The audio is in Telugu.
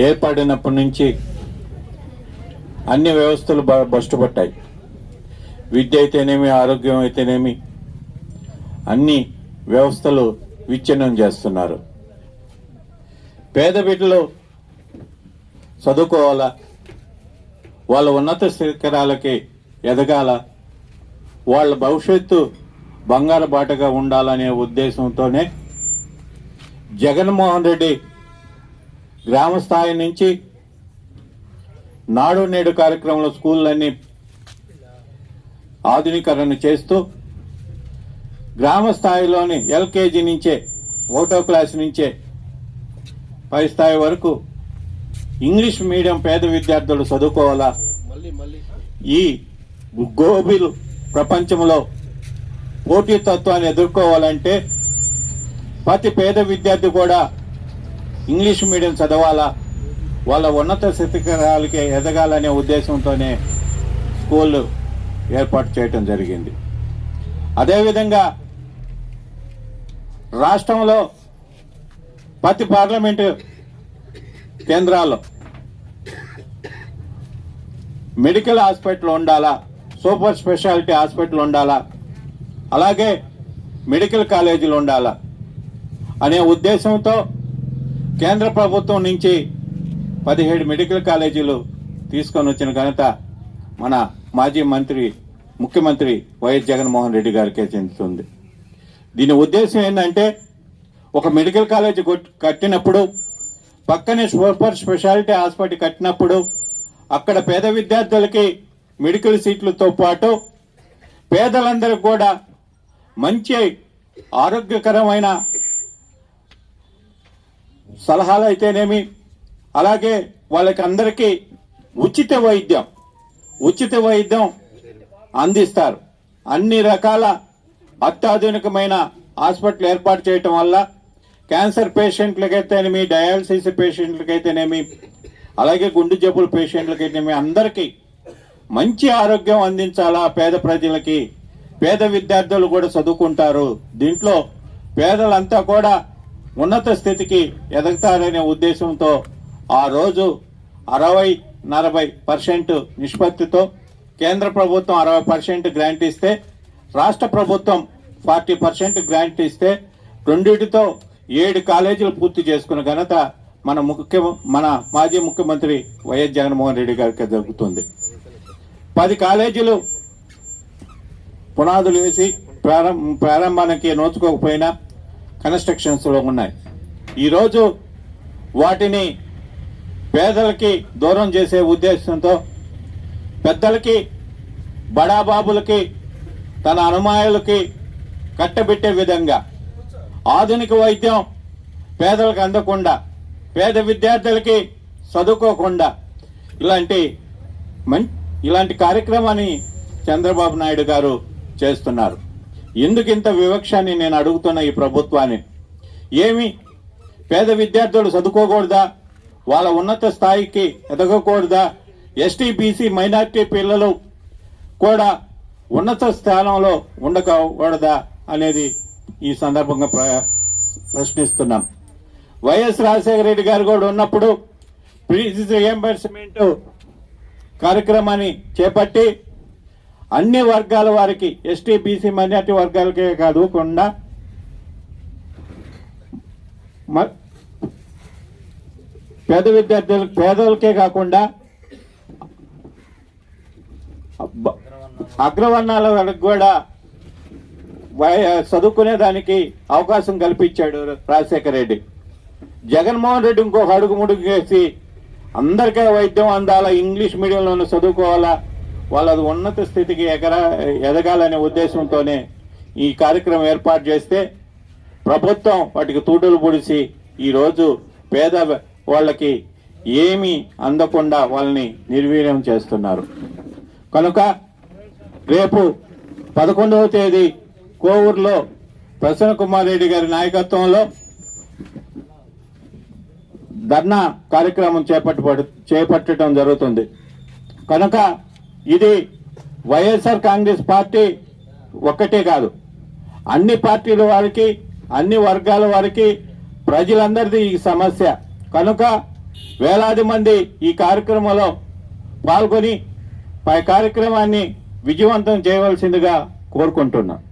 ఏర్పడినప్పటి నుంచి అన్ని వ్యవస్థలు బ- బస్టుపట్టాయి విద్య అయితేనేమి ఆరోగ్యం అయితేనేమి అన్ని వ్యవస్థలు విచ్ఛిన్నం చేస్తున్నారు. పేద బిడ్డలు చదువుకోవాలా? వాళ్ళ ఉన్నత శిఖరాలకి ఎదగాల? వాళ్ళ భవిష్యత్తు బంగారు బాటగా ఉండాలనే ఉద్దేశంతోనే జగన్మోహన్ రెడ్డి గ్రామ స్థాయి నుంచి నాడు నేడు కార్యక్రమంలో స్కూళ్ళన్నీ ఆధునీకరణ చేస్తూ గ్రామ స్థాయిలోని ఎల్కేజీ నుంచే ఒకటో క్లాస్ నుంచే పై స్థాయి వరకు ఇంగ్లీష్ మీడియం పేద విద్యార్థులు చదువుకోవాలా? ఈ గోబిల్ ప్రపంచంలో పోటీతత్వాన్ని ఎదుర్కోవాలంటే ప్రతి పేద విద్యార్థి కూడా ఇంగ్లీష్ మీడియం చదవాలా? వాళ్ళ ఉన్నత శిఖరాలకి ఎదగాలనే ఉద్దేశంతోనే స్కూల్ ఏర్పాటు చేయటం జరిగింది. అదేవిధంగా రాష్ట్రంలో ప్రతి పార్లమెంటు కేంద్రాల్లో మెడికల్ హాస్పిటల్ ఉండాలా? సూపర్ స్పెషాలిటీ హాస్పిటల్ ఉండాలా? అలాగే మెడికల్ కాలేజీలు ఉండాలా? అనే ఉద్దేశంతో కేంద్ర ప్రభుత్వం నుంచి పదిహేడు మెడికల్ కాలేజీలు తీసుకొని వచ్చిన ఘనత మన మాజీ మంత్రి ముఖ్యమంత్రి వైఎస్ జగన్మోహన్ రెడ్డి గారికే చెందుతుంది. దీని ఉద్దేశం ఏంటంటే ఒక మెడికల్ కాలేజ్ కట్టినప్పుడు పక్కనే సూపర్ స్పెషాలిటీ హాస్పిటల్ కట్టినప్పుడు అక్కడ పేద విద్యార్థులకి మెడికల్ సీట్లతో పాటు పేదలందరికీ కూడా మంచి ఆరోగ్యకరమైన సలహాలు అయితేనేమి అలాగే వాళ్ళకి అందరికీ ఉచిత వైద్యం ఉచిత వైద్యం అందిస్తారు. అన్ని రకాల అత్యాధునికమైన హాస్పిటల్ ఏర్పాటు చేయటం వల్ల క్యాన్సర్ పేషెంట్లకైతేనేమి డయాలసిస్ పేషెంట్లకైతేనేమి అలాగే గుండె జబ్బుల పేషెంట్లకైతేనేమి అందరికీ మంచి ఆరోగ్యం అందించాలా? పేద ప్రజలకి పేద విద్యార్థులు కూడా చదువుకుంటారు. దీంట్లో పేదలంతా కూడా ఉన్నత స్థితికి ఎదుగుతారనే ఉద్దేశంతో ఆ రోజు అరవై నలభై పర్సెంట్ నిష్పత్తితో కేంద్ర ప్రభుత్వం అరవై పర్సెంట్ గ్రాంట్ ఇస్తే రాష్ట్ర ప్రభుత్వం ఫార్టీ పర్సెంట్ గ్రాంట్ ఇస్తే రెండింటితో ఏడు కాలేజీలు పూర్తి చేసుకున్న ఘనత మన ముఖ్య మన మాజీ ముఖ్యమంత్రి వైఎస్ జగన్మోహన్ రెడ్డి గారికి జరుగుతుంది పది కాలేజీలు పునాదులు వేసి ప్రారంభ ప్రారంభానికి నోచుకోకపోయినా కన్స్ట్రక్షన్స్లో ఉన్నాయి. ఈరోజు వాటిని పేదలకి దూరం చేసే ఉద్దేశంతో పెద్దలకి బడాబాబులకి తన అనుమాయులకి కట్టబెట్టే విధంగా ఆధునిక వైద్యం పేదలకు అందకుండా పేద విద్యార్థులకి చదువుకోకుండా ఇలాంటి ఇలాంటి కార్యక్రమాన్ని చంద్రబాబు నాయుడు గారు చేస్తున్నారు. ఎందుకింత వివక్షని వివక్షాన్ని నేను అడుగుతున్న ఈ ప్రభుత్వాన్ని? ఏమి? పేద విద్యార్థులు చదువుకోకూడదా? వాళ్ళ ఉన్నత స్థాయికి ఎదగకూడదా? ఎస్టీ బీసీ మైనార్టీ పిల్లలు కూడా ఉన్నత స్థానంలో ఉండకూడదా అనేది ఈ సందర్భంగా ప్ర- ప్రశ్నిస్తున్నాం. వైఎస్ రాజశేఖర రెడ్డి గారు కూడా ఉన్నప్పుడు ఫీజు రియంబర్స్మెంట్ కార్యక్రమాన్ని చేపట్టి అన్ని వర్గాల వారికి ఎస్టీ బీసీ మైనార్టీ వర్గాలకే కాదుకుండా మ- పేద విద్యార్థులకు పేదలకే కాకుండా అబ్బ- అగ్రవర్ణాల వరకు కూడా వై- చదువుకునే దానికి అవకాశం కల్పించాడు రాజశేఖర రెడ్డి. జగన్మోహన్ రెడ్డి ఇంకొక అడుగు ముడుగు వేసి అందరికీ వైద్యం అందాలా ఇంగ్లీష్ మీడియంలోనే చదువుకోవాలా వాళ్ళది ఉన్నత స్థితికి ఎగర ఎదగాలనే ఉద్దేశంతోనే ఈ కార్యక్రమం ఏర్పాటు చేస్తే ప్రభుత్వం వాటికి తూటులు పొడిచి ఈరోజు పేద వాళ్ళకి ఏమీ అందకుండా వాళ్ళని నిర్వీర్యం చేస్తున్నారు. కనుక రేపు పదకొండవ తేదీ కోవూరులో ప్రసన్న కుమార్ రెడ్డి గారి నాయకత్వంలో ధర్నా కార్యక్రమం చేపట్టు చేపట్టడం జరుగుతుంది. కనుక ఇది వైఎస్ఆర్ కాంగ్రెస్ పార్టీ ఒక్కటే కాదు. అన్ని పార్టీల వారికి అన్ని వర్గాల వారికి ప్రజలందరిది ఈ సమస్య. కనుక వేలాది మంది ఈ కార్యక్రమంలో పాల్గొని పై కార్యక్రమాన్ని విజయవంతం చేయవలసిందిగా కోరుకుంటున్నాను